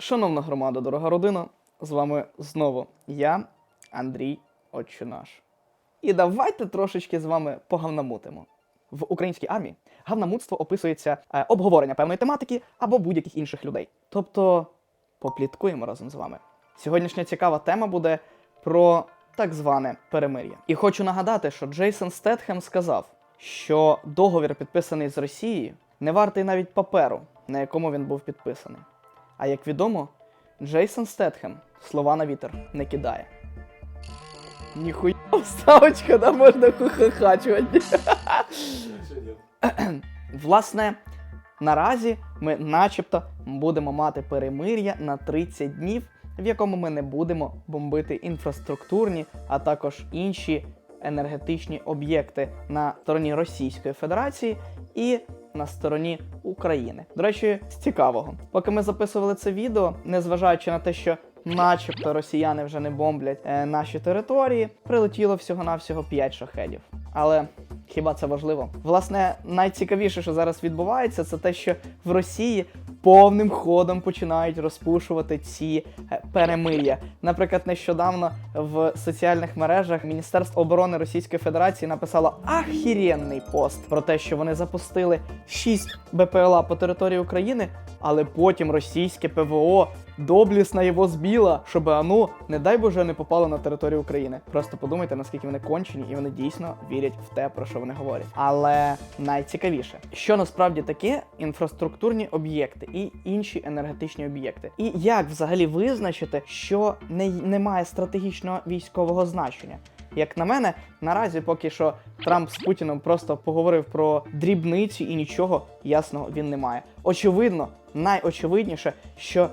Шановна громада, дорога родина, з вами знову я, Андрій Отчинаш. І давайте трошечки з вами погавнамутимо. В українській армії гавнамутство описується е, обговорення певної тематики або будь-яких інших людей. Тобто попліткуємо разом з вами. Сьогоднішня цікава тема буде про так зване перемир'я. І хочу нагадати, що Джейсон Стетхем сказав, що договір, підписаний з Росією, не вартий навіть паперу, на якому він був підписаний. А як відомо, Джейсон Стетхем слова на вітер не кидає. Ніхуя вставочка, да можна хухахачувати. Власне, наразі ми начебто будемо мати перемир'я на 30 днів, в якому ми не будемо бомбити інфраструктурні, а також інші енергетичні об'єкти на стороні Російської Федерації і на стороні України. До речі, з цікавого, поки ми записували це відео, незважаючи на те, що начебто росіяни вже не бомблять е, наші території, прилетіло всього-навсього 5 шахедів. Але хіба це важливо? Власне, найцікавіше, що зараз відбувається, це те, що в Росії повним ходом починають розпушувати ці е, перемир'я. Наприклад, нещодавно в соціальних мережах Міністерство оборони Російської Федерації написало ахіренний пост про те, що вони запустили 6 БПЛА по території України, але потім російське ПВО доблісно його збіло, щоб оно, не дай Боже, не попало на територію України. Просто подумайте, наскільки вони кончені, і вони дійсно вірять в те, про що вони говорять. Але найцікавіше, що насправді таке інфраструктурні об'єкти і інші енергетичні об'єкти, і як взагалі визначити, що не, не має стратегічного військового значення. Як на мене, наразі поки що Трамп з Путіном просто поговорив про дрібниці і нічого ясного він не має. Очевидно, найочевидніше, що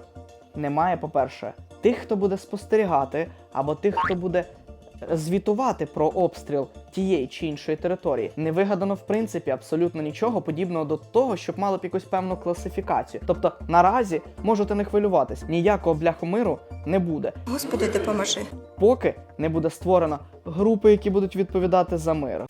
немає, по-перше, тих, хто буде спостерігати, або тих, хто буде звітувати про обстріл тієї чи іншої території. Не вигадано в принципі абсолютно нічого подібного до того, щоб мало б якусь певну класифікацію. Тобто наразі можете не хвилюватись, ніякого бляху миру не буде, Господи, допоможи. поки не буде створено групи, які будуть відповідати за мир.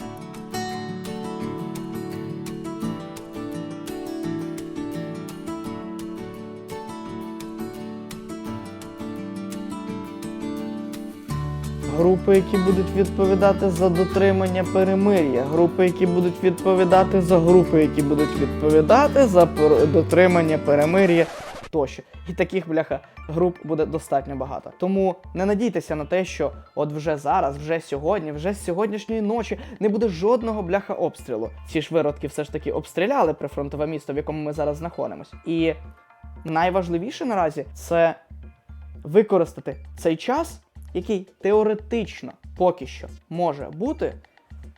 Групи, які будуть відповідати за дотримання перемир'я, групи, які будуть відповідати за групи, які будуть відповідати за дотримання перемир'я тощо. І таких бляха груп буде достатньо багато. Тому не надійтеся на те, що от вже зараз, вже сьогодні, вже з сьогоднішньої ночі не буде жодного бляха обстрілу. Ці ж виродки все ж таки обстріляли прифронтове місто, в якому ми зараз знаходимося. І найважливіше наразі це використати цей час, який теоретично поки що може бути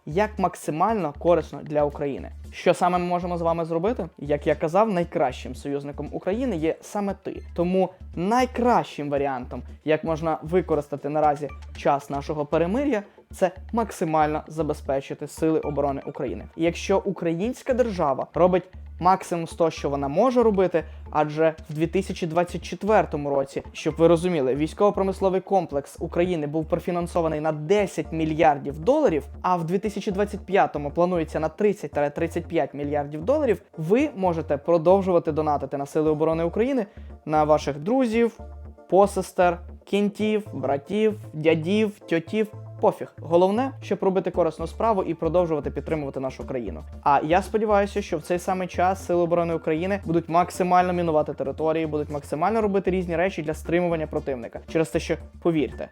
як максимально корисно для України. Що саме ми можемо з вами зробити? Як я казав, найкращим союзником України є саме ти. Тому найкращим варіантом, як можна використати наразі час нашого перемир'я, це максимально забезпечити сили оборони України. І якщо українська держава робить максимум з того, що вона може робити, адже в 2024 році, щоб ви розуміли, військово-промисловий комплекс України був профінансований на 10 мільярдів доларів, а в 2025 планується на 30-35 мільярдів доларів. Ви можете продовжувати донатити на сили оборони України на ваших друзів, посестер, кінтів, братів, дядів, тьотів. Пофіг. Головне, щоб робити корисну справу і продовжувати підтримувати нашу країну. А я сподіваюся, що в цей самий час Сили оборони України будуть максимально мінувати території, будуть максимально робити різні речі для стримування противника. Через те, що повірте.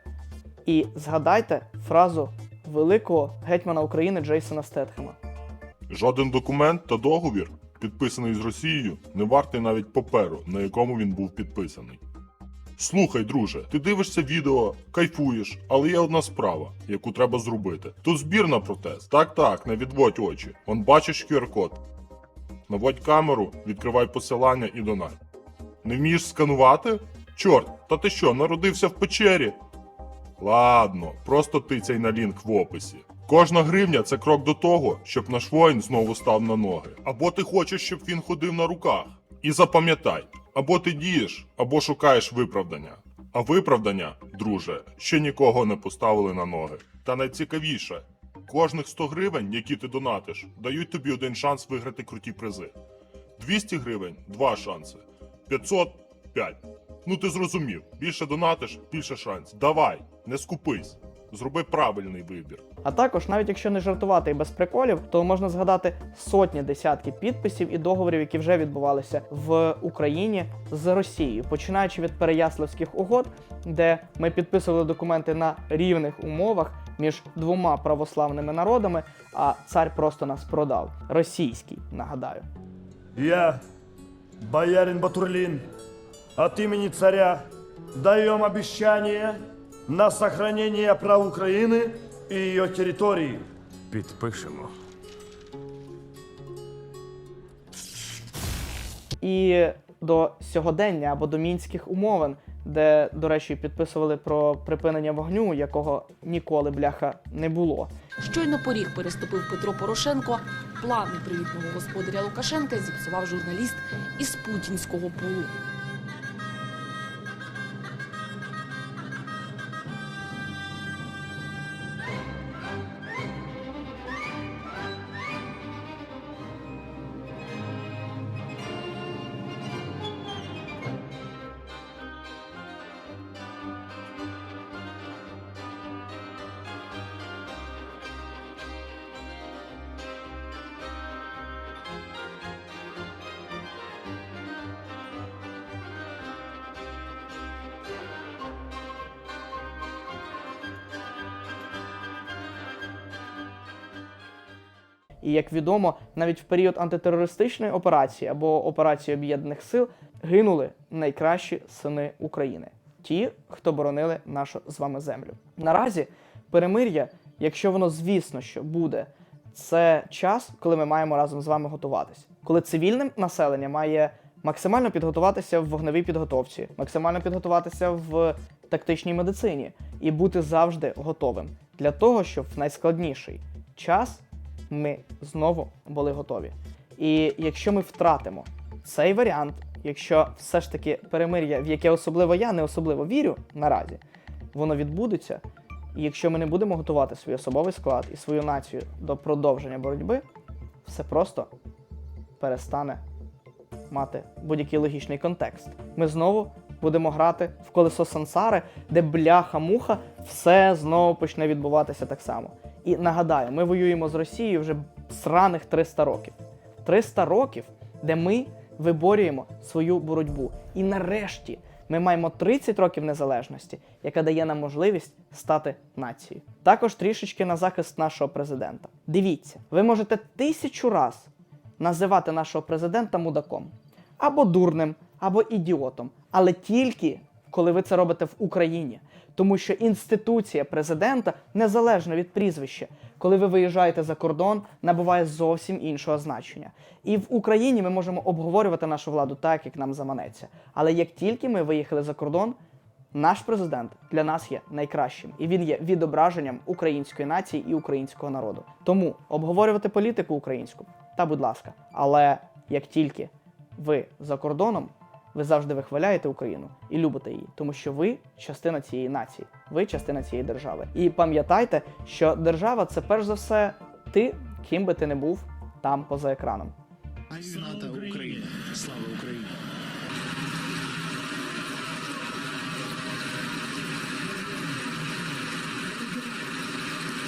І згадайте фразу великого гетьмана України Джейсона Стетхема. Жоден документ та договір, підписаний з Росією, не вартий навіть паперу, на якому він був підписаний. Слухай, друже, ти дивишся відео, кайфуєш, але є одна справа, яку треба зробити. Тут збір на протест. Так, так, не відводь очі. Он бачиш QR-код. Наводь камеру, відкривай посилання і донай. Не вмієш сканувати? Чорт, та ти що, народився в печері? Ладно, просто тицяй на лінк в описі. Кожна гривня це крок до того, щоб наш воїн знову став на ноги. Або ти хочеш, щоб він ходив на руках. І запам'ятай, або ти дієш, або шукаєш виправдання. А виправдання, друже, ще нікого не поставили на ноги. Та найцікавіше, кожних 100 гривень, які ти донатиш, дають тобі один шанс виграти круті призи. 200 гривень два шанси. 500 5. Ну ти зрозумів, більше донатиш, більше шансів. Давай, не скупись. Зроби правильний вибір. А також, навіть якщо не жартувати і без приколів, то можна згадати сотні десятки підписів і договорів, які вже відбувалися в Україні з Росією, починаючи від Переяславських угод, де ми підписували документи на рівних умовах між двома православними народами, а цар просто нас продав. Російський, нагадаю. Я, боярин Батурлин, от имени царя даем обещание на сохранение прав Украины и ее территории. Підпишемо. і до сьогодення або до мінських умовин, де, до речі, підписували про припинення вогню, якого ніколи бляха не було. Щойно поріг переступив Петро Порошенко. Плани привітного господаря Лукашенка зіпсував журналіст із путінського полу. І як відомо, навіть в період антитерористичної операції або операції Об'єднаних Сил гинули найкращі сини України, ті, хто боронили нашу з вами землю. Наразі перемир'я, якщо воно звісно, що буде, це час, коли ми маємо разом з вами готуватись, коли цивільне населення має максимально підготуватися в вогневій підготовці, максимально підготуватися в тактичній медицині і бути завжди готовим для того, щоб в найскладніший час ми знову були готові. І якщо ми втратимо цей варіант, якщо все ж таки перемир'я, в яке особливо я не особливо вірю наразі, воно відбудеться. І якщо ми не будемо готувати свій особовий склад і свою націю до продовження боротьби, все просто перестане мати будь-який логічний контекст. Ми знову будемо грати в колесо сансари, де бляха-муха все знову почне відбуватися так само. І нагадаю, ми воюємо з Росією вже сраних 300 років. 300 років, де ми виборюємо свою боротьбу. І нарешті ми маємо 30 років незалежності, яка дає нам можливість стати нацією. Також трішечки на захист нашого президента. Дивіться, ви можете тисячу раз називати нашого президента мудаком, або дурним, або ідіотом, але тільки коли ви це робите в Україні. Тому що інституція президента, незалежно від прізвища, коли ви виїжджаєте за кордон, набуває зовсім іншого значення. І в Україні ми можемо обговорювати нашу владу так, як нам заманеться. Але як тільки ми виїхали за кордон, наш президент для нас є найкращим, і він є відображенням української нації і українського народу. Тому обговорювати політику українську, та будь ласка. Але як тільки ви за кордоном, ви завжди вихваляєте Україну і любите її, тому що ви частина цієї нації, ви частина цієї держави. І пам'ятайте, що держава це перш за все ти, ким би ти не був там поза екраном. Слава Україні! Слава Україні!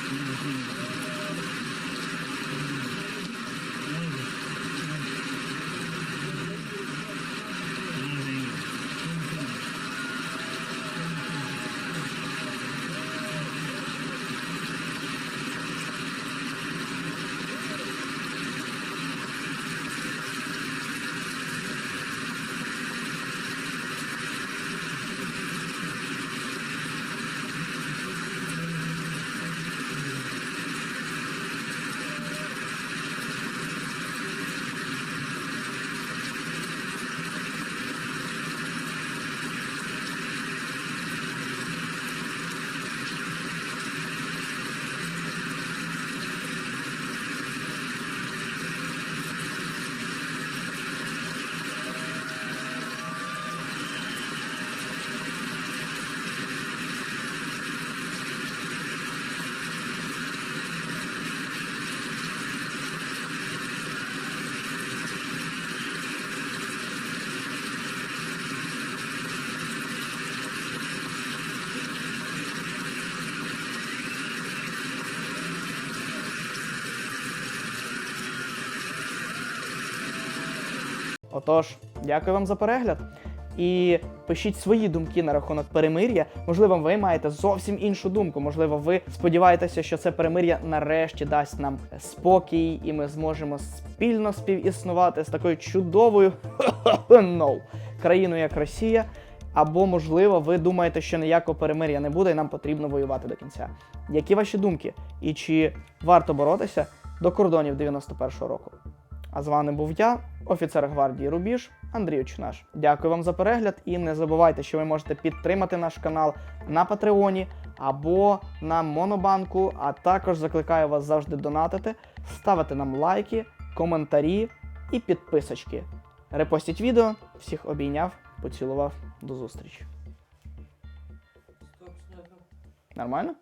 Mm-hmm. Отож, дякую вам за перегляд. І пишіть свої думки на рахунок перемир'я. Можливо, ви маєте зовсім іншу думку. Можливо, ви сподіваєтеся, що це перемир'я нарешті дасть нам спокій, і ми зможемо спільно співіснувати з такою чудовою no, країною, як Росія. Або, можливо, ви думаєте, що ніякого перемир'я не буде, і нам потрібно воювати до кінця. Які ваші думки? І чи варто боротися до кордонів 91-го року? А з вами був я, офіцер гвардії Рубіж Андрій Очнаш. Дякую вам за перегляд і не забувайте, що ви можете підтримати наш канал на Патреоні або на Монобанку. А також закликаю вас завжди донатити, ставити нам лайки, коментарі і підписочки. Репостіть відео. Всіх обійняв, поцілував. До зустрічі. Нормально?